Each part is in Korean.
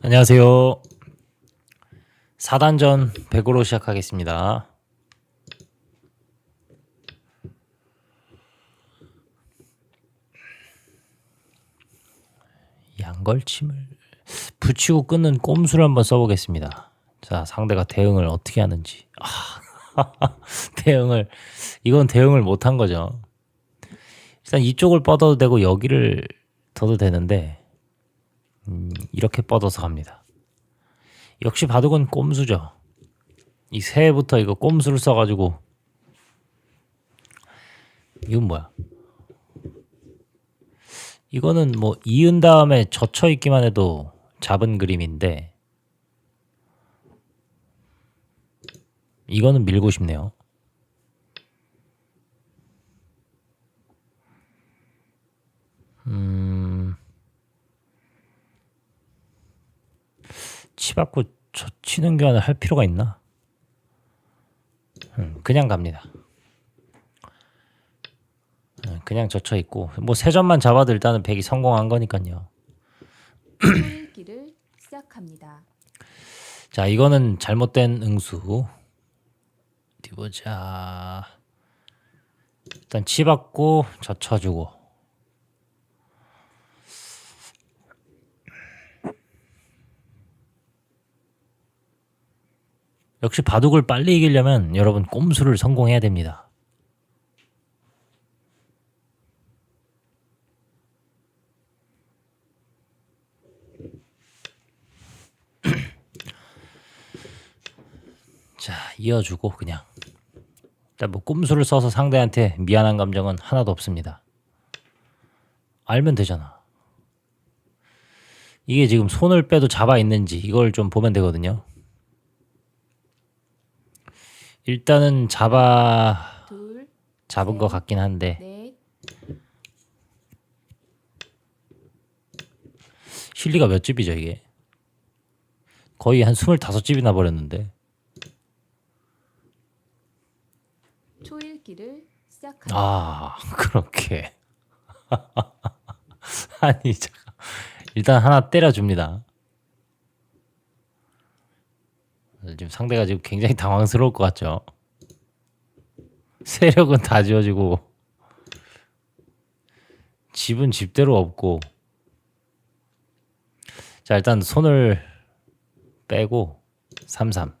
안녕하세요. 4단전 100으로 시작하겠습니다. 양걸침을 붙이고 끊는 꼼수를 한번 써보겠습니다. 자, 상대가 대응을 어떻게 하는지. 아, 대응을, 이건 대응을 못한 거죠. 일단 이쪽을 뻗어도 되고 여기를 둬도 되는데, 음, 이렇게 뻗어서 갑니다. 역시 바둑은 꼼수죠. 이 새해부터 이거 꼼수를 써가지고 이건 뭐야? 이거는 뭐 이은 다음에 젖혀 있기만 해도 잡은 그림인데 이거는 밀고 싶네요. 치받고 젖히는 교환을 할 필요가 있나? 음, 그냥 갑니다. 음, 그냥 젖혀 있고 뭐 세 점만 잡아도 일단은 백이 성공한 거니까요. 토일기를 시작합니다. 자 이거는 잘못된 응수. 어디 보자. 일단 치받고 젖혀주고. 역시 바둑을 빨리 이기려면 여러분 꼼수를 성공해야 됩니다. 자, 이어주고 그냥. 일단 뭐 꼼수를 써서 상대한테 미안한 감정은 하나도 없습니다. 알면 되잖아. 이게 지금 손을 빼도 잡아 있는지 이걸 좀 보면 되거든요. 일단은 잡아 둘, 잡은 것 같긴 한데. 넷, 실리가 몇 집이죠 이게? 거의 한 25집이나 버렸는데. 초일기를 시작합니다. 아 그렇게. 아니 잠깐. 일단 하나 때려줍니다 지금 상대가 지금 굉장히 당황스러울 것 같죠? 세력은 다 지어지고 집은 집대로 없고. 자 일단 손을 빼고 33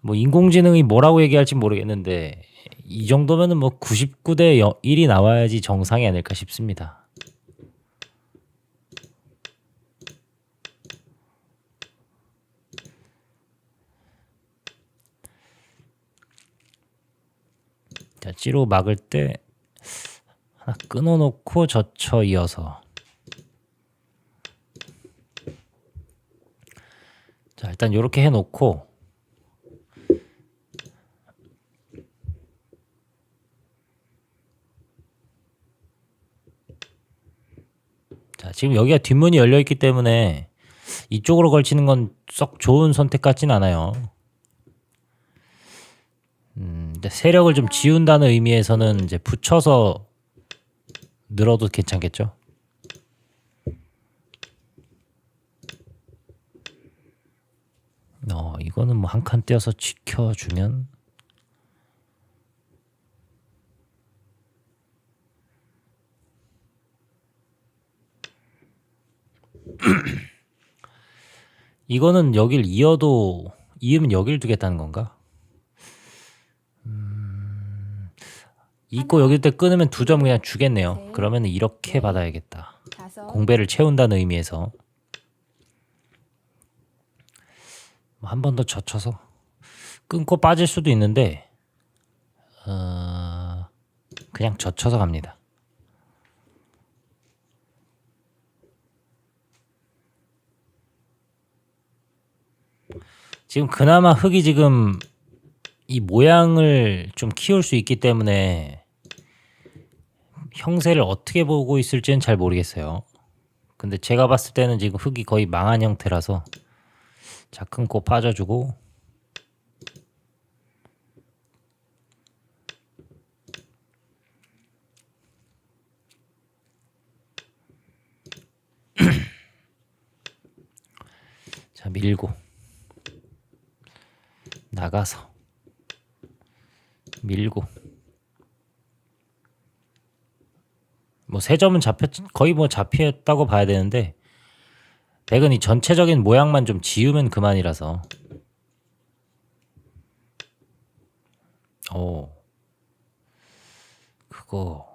뭐 인공지능이 뭐라고 얘기할지 모르겠는데 이 정도면은 뭐 99대 1이 나와야지 정상이 아닐까 싶습니다. 자, 찌로 막을 때 하나 끊어 놓고 젖혀 이어서 자, 일단 요렇게 해 놓고 자, 지금 여기가 뒷문이 열려 있기 때문에 이쪽으로 걸치는 건 썩 좋은 선택 같진 않아요. 음, 근데 세력을 좀 지운다는 의미에서는 이제 붙여서 늘어도 괜찮겠죠? 어, 이거는 뭐 한 칸 떼어서 지켜주면 이거는 여길 이어도 이으면 여길 두겠다는 건가? 음, 이고 여길 때 끊으면 두 점 그냥 주겠네요. 그러면 이렇게 받아야겠다. 다섯, 공배를 채운다는 의미에서 뭐한번 더 젖혀서 끊고 빠질 수도 있는데 어, 그냥 젖혀서 갑니다. 지금 그나마 흙이 지금 이 모양을 좀 키울 수 있기 때문에 형세를 어떻게 보고 있을지는 잘 모르겠어요. 근데 제가 봤을 때는 지금 흙이 거의 망한 형태라서 자 끊고 빠져주고 자 밀고 나가서 밀고. 뭐 세 점은 잡혔 거의 뭐 잡혔다고 봐야 되는데 백은 이 전체적인 모양만 좀 지우면 그만이라서. 오. 그거.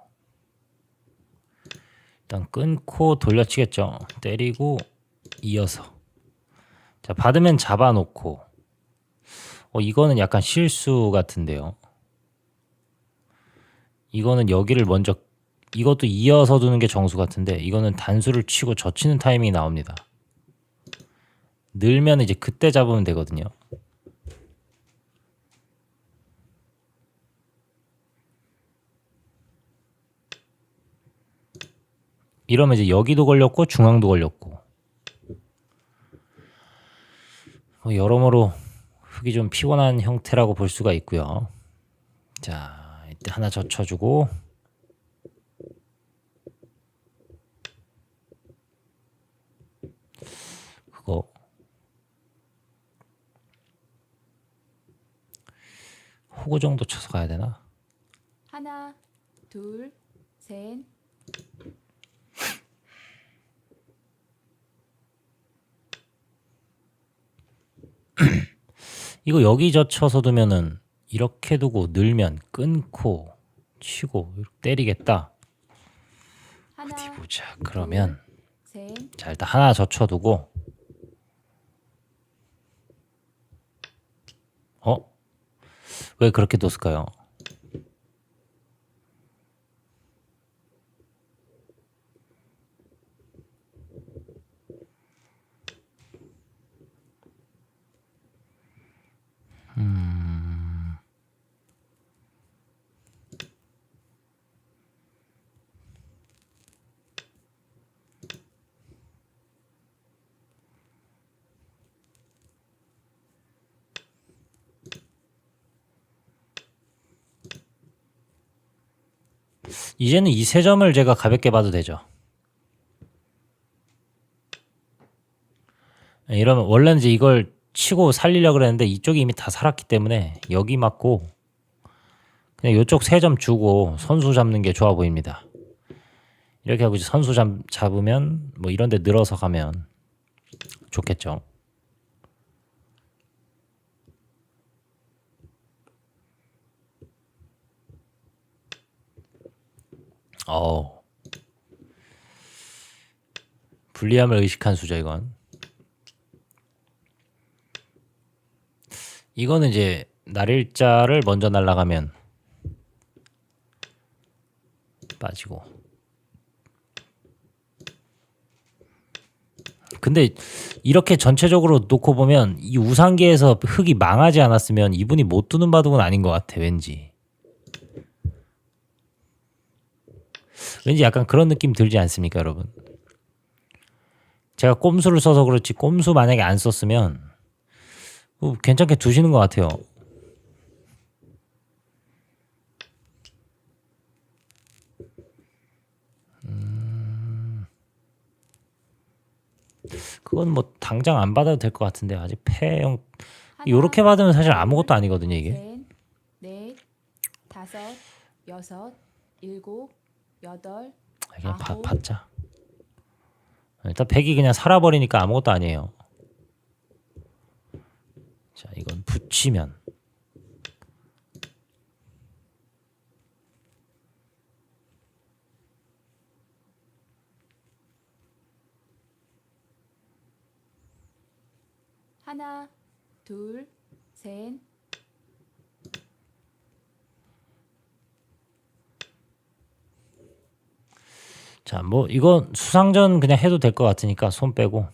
일단 끊고 돌려치겠죠. 때리고 이어서. 자 받으면 잡아놓고. 어 이거는 약간 실수 같은데요 이거는 여기를 먼저 이것도 이어서 두는 게 정수 같은데 이거는 단수를 치고 젖히는 타이밍이 나옵니다. 늘면 이제 그때 잡으면 되거든요. 이러면 이제 여기도 걸렸고 중앙도 걸렸고. 뭐 여러모로 흙이 좀 피곤한 형태라고 볼 수가 있고요. 자, 이때 하나 젖혀주고. 그거. 호구 정도 쳐서 가야 되나? 하나, 둘, 셋, 이거 여기 젖혀서 두면은 이렇게 두고 늘면 끊고 치고 때리겠다. 어디 보자. 그러면 셋, 자 일단 하나 젖혀두고 어? 왜 그렇게 뒀을까요? 이제는 이 세 점을 제가 가볍게 봐도 되죠. 이러면 원래는 이제 이걸 치고 살리려고 그랬는데 이쪽이 이미 다 살았기 때문에 여기 맞고 그냥 이쪽 세 점 주고 선수 잡는 게 좋아 보입니다. 이렇게 하고 이제 선수 잡, 잡으면 뭐 이런 데 늘어서 가면 좋겠죠. 어. 불리함을 의식한 수죠 이건. 이거는 이제 날일자를 먼저 날라가면 빠지고. 근데 이렇게 전체적으로 놓고 보면 이 우상계에서 흙이 망하지 않았으면 이분이 못 두는 바둑은 아닌 것 같아 왠지. 왠지 약간 그런 느낌 들지 않습니까, 여러분? 제가 꼼수를 써서 그렇지 꼼수 만약에 안 썼으면 뭐 괜찮게 두시는 것 같아요. 음, 그건 뭐 당장 안 받아도 될 것 같은데 아직 폐형 요렇게 받으면 사실 아무것도 아니거든요 이게. 셋, 넷, 다섯, 여섯, 일곱, 여덟, 그냥 받, 아홉. 받자. 일단 백이 그냥 살아버리니까 아무것도 아니에요. 자, 이건 붙이면 하나, 둘, 셋, 자, 뭐 이건 수상전 그냥 해도 될 것 같으니까 손 빼고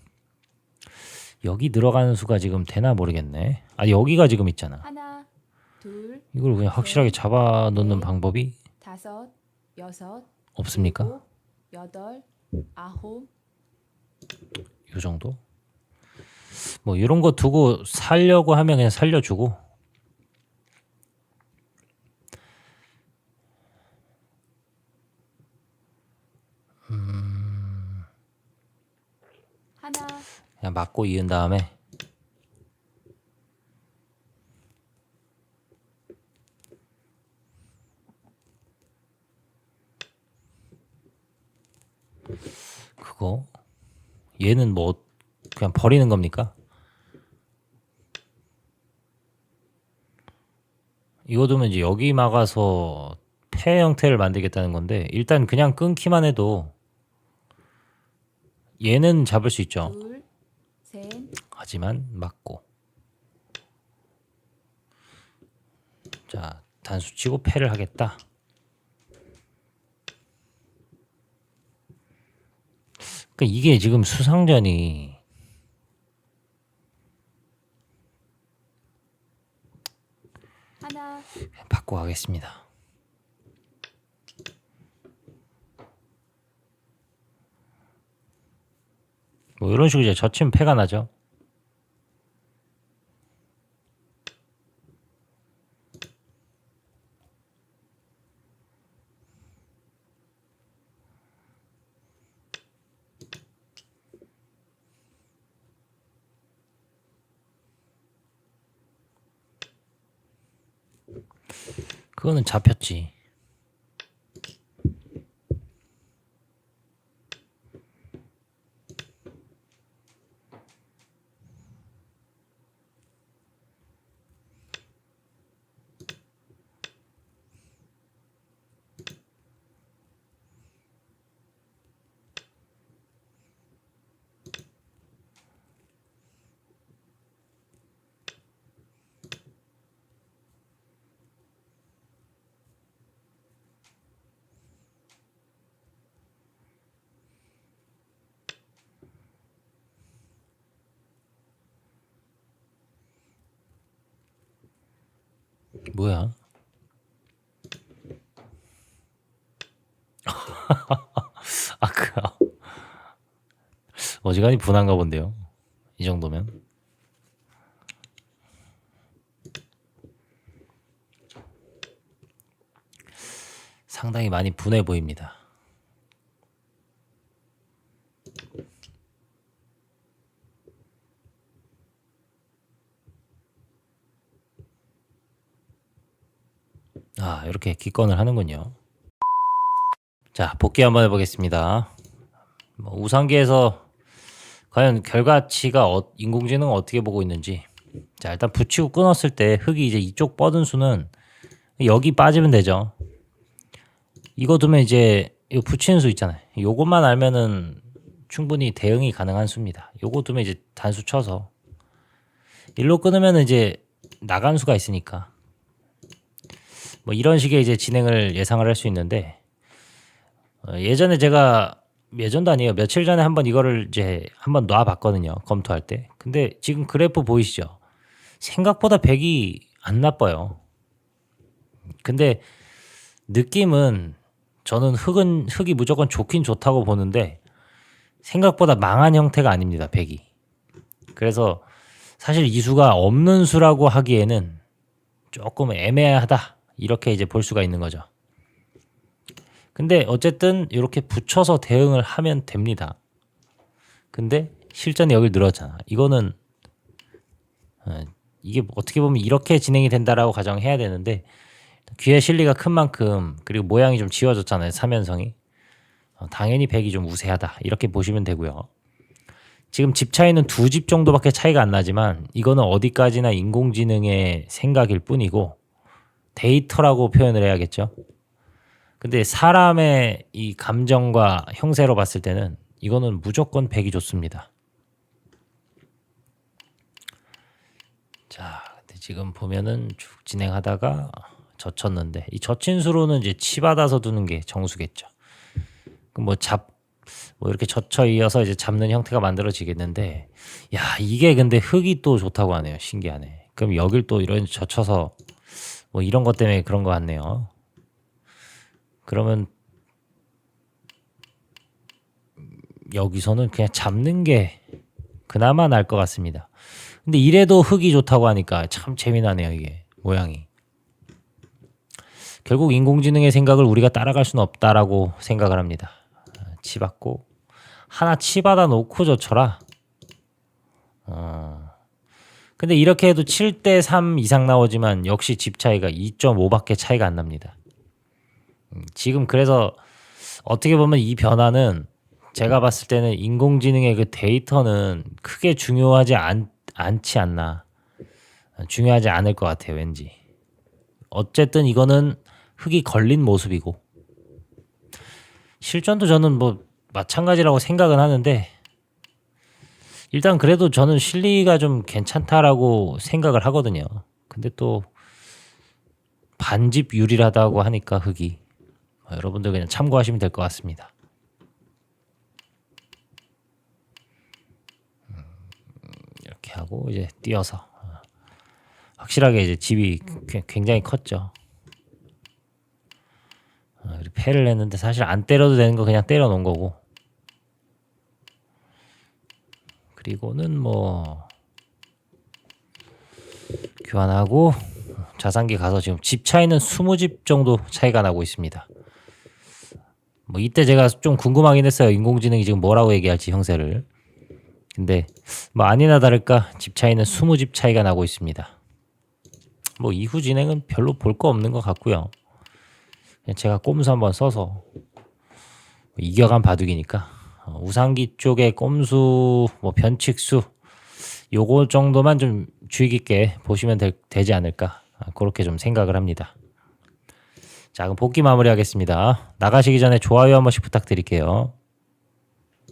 여기 들어가는 수가 지금 되나 모르겠네. 아, 여기가 지금 있잖아. 하나, 둘, 이걸 그냥 확실하게 잡아 놓는 네. 방법이 다섯, 여섯, 없습니까? 일곱, 여덟, 아홉, 요 정도? 뭐 이런 거 두고 살려고 하면 그냥 살려주고 그냥 맞고 이은 다음에. 그거? 얘는 뭐 그냥 버리는 겁니까? 이거 두면 이제 여기 막아서 폐 형태를 만들겠다는 건데 일단 그냥 끊기만 해도 얘는 잡을 수 있죠. 둘, 셋, 하지만 맞고. 자 단수 치고 패를 하겠다. 그러니까 이게 지금 수상전이 하나, 바꿔 가겠습니다 뭐 이런 식으로 이제 젖히면 패가 나죠 그거는 잡혔지. 뭐야? 아까 어지간히 분한가 본데요. 이 정도면. 상당히 많이 분해 보입니다. 아, 이렇게 기권을 하는군요. 자, 복귀 한번 해보겠습니다. 뭐 우상기에서 과연 결과치가 어, 인공지능은 어떻게 보고 있는지. 자, 일단 붙이고 끊었을 때 흙이 이제 이쪽 뻗은 수는 여기 빠지면 되죠. 이거 두면 이제 이 붙이는 수 있잖아요. 요것만 알면은 충분히 대응이 가능한 수입니다. 요거 두면 이제 단수 쳐서 일로 끊으면 이제 나간 수가 있으니까 뭐 이런 식의 이제 진행을 예상을 할 수 있는데 어, 예전에 제가 예전도 아니에요. 며칠 전에 한번 이거를 이제 한번 놔봤거든요 검토할 때. 근데 지금 그래프 보이시죠? 생각보다 백이 안 나빠요. 근데 느낌은 저는 흙은 흙이 무조건 좋긴 좋다고 보는데 생각보다 망한 형태가 아닙니다 백이. 그래서 사실 이 수가 없는 수라고 하기에는 조금 애매하다 이렇게 이제 볼 수가 있는 거죠. 근데 어쨌든 이렇게 붙여서 대응을 하면 됩니다. 근데 실전이 여기 늘었잖아. 이거는 어, 이게 어떻게 보면 이렇게 진행이 된다라고 가정해야 되는데 귀의 실리가 큰 만큼 그리고 모양이 좀 지워졌잖아요. 사면성이 어, 당연히 백이 좀 우세하다 이렇게 보시면 되고요. 지금 집 차이는 두 집 정도밖에 차이가 안 나지만 이거는 어디까지나 인공지능의 생각일 뿐이고 데이터라고 표현을 해야겠죠. 근데 사람의 이 감정과 형세로 봤을 때는 이거는 무조건 백이 좋습니다. 자, 근데 지금 보면은 쭉 진행하다가 젖혔는데 이 젖힌 수로는 이제 치받아서 두는 게 정수겠죠. 뭐 잡 뭐 이렇게 젖혀 이어서 이제 잡는 형태가 만들어지겠는데 야 이게 근데 흙이 또 좋다고 하네요 신기하네 그럼 여길 또 이런 젖혀서 뭐 이런 것 때문에 그런 것 같네요. 그러면 여기서는 그냥 잡는 게 그나마 나을 것 같습니다. 근데 이래도 흙이 좋다고 하니까 참 재미나네요 이게 모양이. 결국 인공지능의 생각을 우리가 따라갈 수는 없다라고 생각을 합니다. 치받고 하나 치받아 놓고 젖혀라. 어. 근데 이렇게 해도 7대 3 이상 나오지만 역시 집 차이가 2.5밖에 차이가 안 납니다. 음, 지금 그래서 어떻게 보면 이 변화는 제가 봤을 때는 인공지능의 그 데이터는 크게 중요하지 않, 않지 않나. 중요하지 않을 것 같아요, 왠지. 어쨌든 이거는 흙이 걸린 모습이고 실전도 저는 뭐 마찬가지라고 생각은 하는데 일단 그래도 저는 실리가 좀 괜찮다라고 생각을 하거든요. 근데 또 반집 유리하다고 하니까 흙이 어, 여러분들 그냥 참고하시면 될 것 같습니다. 음, 이렇게 하고 이제 띄어서 어, 확실하게 이제 집이 꽤- 굉장히 컸죠. 어, 패를 했는데 사실 안 때려도 되는 거 그냥 때려 놓은 거고. 그리고는 뭐 교환하고 자산기 가서 지금 집 차이는 20집 정도 차이가 나고 있습니다. 뭐 이때 제가 좀 궁금하긴 했어요. 인공지능이 지금 뭐라고 얘기할지 형세를. 근데 뭐 아니나 다를까 집 차이는 20집 차이가 나고 있습니다. 뭐 이후 진행은 별로 볼 거 없는 것 같고요. 제가 꼼수 한번 써서 이겨간 바둑이니까 어, 우상기 쪽에 꼼수 뭐 변칙수 요거 정도만 좀 주의 깊게 보시면 될- 되지 않을까 아, 그렇게 좀 생각을 합니다. 자 그럼 복귀 마무리하겠습니다. 나가시기 전에 좋아요 한 번씩 부탁드릴게요.